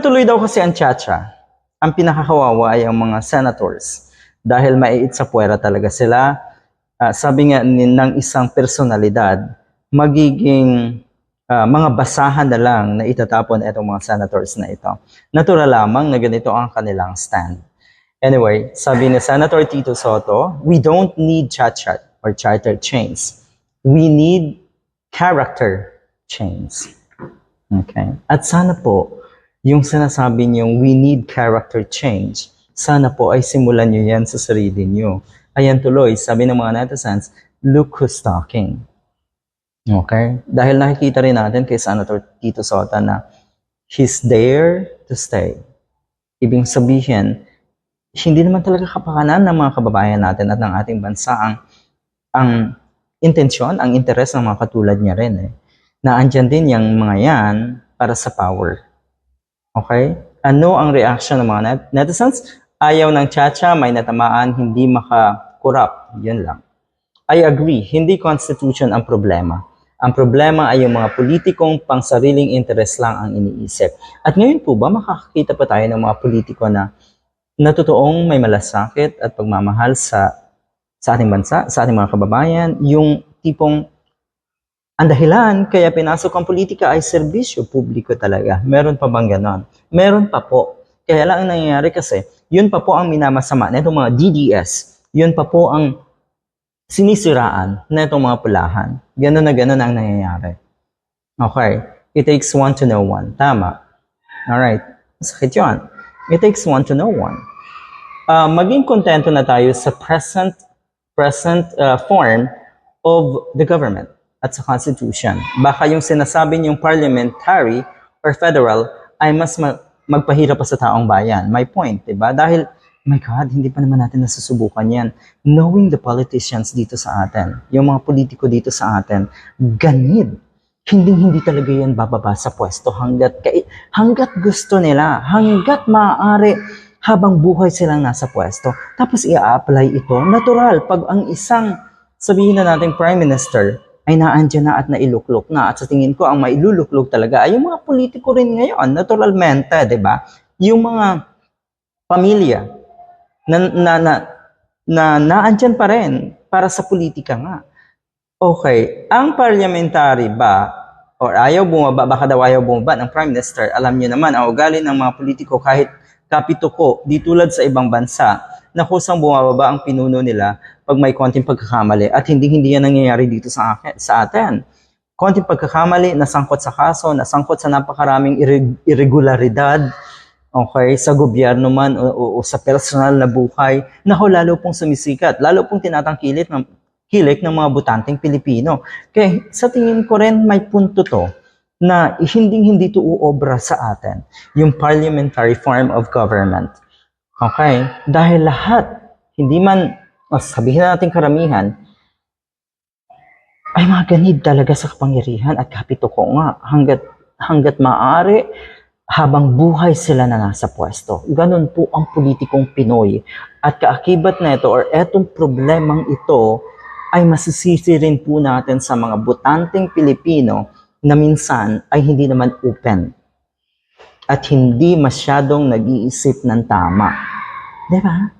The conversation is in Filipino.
tuloy daw kasi ang Chacha. Ang pinakakawawa ay ang mga senators. Dahil maiit sa puwera talaga sila. Ah, sabi nga ng isang personalidad, magiging ah, mga basahan na lang na itatapon itong mga senators na ito. Natural lamang na ganito ang kanilang stand. Anyway, sabi ni Senator Tito Soto, we don't need chat-chat or charter chains. We need character chains. Okay? At sana po, yung sinasabi niyong we need character change, sana po ay simulan niyo yan sa sarili niyo. Ayan tuloy, sabi ng mga netizens, look who's talking. Okay? Dahil nakikita rin natin kay Senator Tito Sota na he's there to stay. Ibig sabihin, hindi naman talaga kapakanan ng mga kababayan natin at ng ating bansa ang ang intensyon, ang interes ng mga katulad niya rin eh. Na andyan din yung mga yan para sa power. Okay? Ano ang reaction ng mga net- netizens? Ayaw ng chacha, may natamaan, hindi makakurap. Yun lang. I agree, hindi constitution ang problema. Ang problema ay yung mga politikong pangsariling interes lang ang iniisip. At ngayon po ba makakakita pa tayo ng mga politiko na na totoong may malasakit at pagmamahal sa sa ating bansa, sa ating mga kababayan, yung tipong ang dahilan kaya pinasok ang politika ay serbisyo publiko talaga. Meron pa bang ganon? Meron pa po. Kaya lang ang nangyayari kasi, yun pa po ang minamasama na itong mga DDS. Yun pa po ang sinisiraan na itong mga pulahan. Ganon na ganon ang nangyayari. Okay. It takes one to know one. Tama. Alright. Masakit yun. It takes one to know one. Uh, maging kontento na tayo sa present present uh, form of the government at sa Constitution. Baka yung sinasabi niyong parliamentary or federal ay mas ma- magpahirap pa sa taong bayan. My point, di ba? Dahil, my God, hindi pa naman natin nasusubukan yan. Knowing the politicians dito sa atin, yung mga politiko dito sa atin, ganid. Hindi hindi talaga yan bababa sa pwesto hanggat hanggat gusto nila, hanggat maaari habang buhay silang nasa pwesto. Tapos i-apply ito. Natural, pag ang isang sabihin na natin prime minister ay naandyan na at nailuklok na. At sa tingin ko, ang mailuluklok talaga ay yung mga politiko rin ngayon, naturalmente, di ba? Yung mga pamilya na, na, na, na naandyan pa rin para sa politika nga. Okay, ang parliamentary ba, or ayaw bumaba, baka daw ayaw bumaba ng Prime Minister, alam niyo naman, ang ugali ng mga politiko kahit kapito ko, di tulad sa ibang bansa, na kusang bumababa ang pinuno nila pag may konting pagkakamali at hindi hindi yan nangyayari dito sa akin, sa atin. Konting pagkakamali, nasangkot sa kaso, nasangkot sa napakaraming irre- irregularidad, okay, sa gobyerno man o, o, o sa personal na buhay, naho lalo pong sumisikat, lalo pong tinatangkilit ng hilik ng mga butanteng Pilipino. Kaya sa tingin ko rin may punto to na hindi hindi to uobra sa atin, yung parliamentary form of government. Okay? Dahil lahat, hindi man, sabihin na natin karamihan, ay mga ganid talaga sa kapangyarihan at kapito ko nga hanggat, hanggat maaari habang buhay sila na nasa pwesto. Ganon po ang politikong Pinoy. At kaakibat na ito or etong problemang ito ay masisisi rin po natin sa mga butanteng Pilipino na minsan ay hindi naman open at hindi masyadong nag-iisip ng tama. Di ba?